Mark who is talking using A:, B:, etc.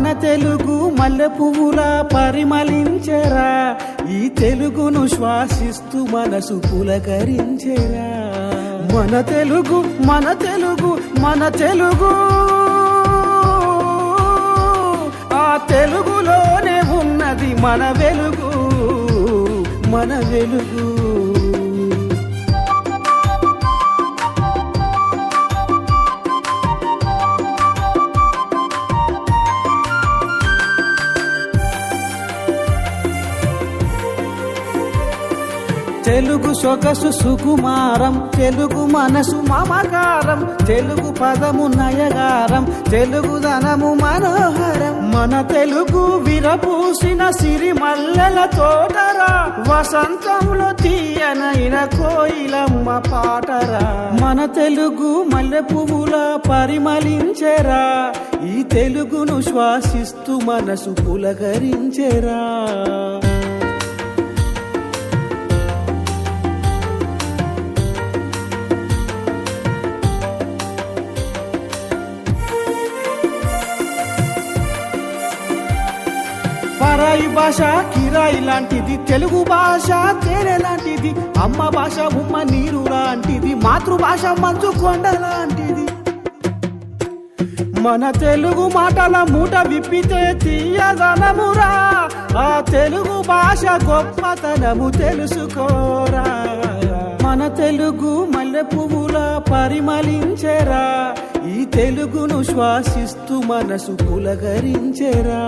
A: మన తెలుగు మల్లె పువ్వులా పరిమళించరా. ఈ తెలుగును శ్వాసిస్తూ మనసు పులకరించరా. మన తెలుగు మన తెలుగు మన తెలుగు. ఆ తెలుగులోనే ఉన్నది మన వెలుగు మన వెలుగు. తెలుగు సొగసు సుకుమారం తెలుగు మనసు మమకారం తెలుగు పదము నయగారం తెలుగు ధనము మనోహరం. మన తెలుగు విరపూసిన సిరి మల్లెల తోటరా వసంతంలో తీయనైన కోయిలమ్మ పాటరా. మన తెలుగు మల్లె పువ్వుల పరిమళించెరా ఈ తెలుగును శ్వాసిస్తూ మనసు పులకరించెరా. పరాయి భాష కిరాయి లాంటిది. తెలుగు భాష తేనె లాంటిది. అమ్మ భాష ఉమ్మ నీరు లాంటిది. మాతృభాష మంచు కొండ లాంటిది. మన తెలుగు మాటల మూట విప్పితే తీయదనమురా ఆ తెలుగు భాష గొప్పతనము తెలుసుకోరా. మన తెలుగు మల్లె పువ్వుల పరిమళించెరా. ఈ తెలుగును శ్వాసిస్తూ మనసు పులకరించెరా.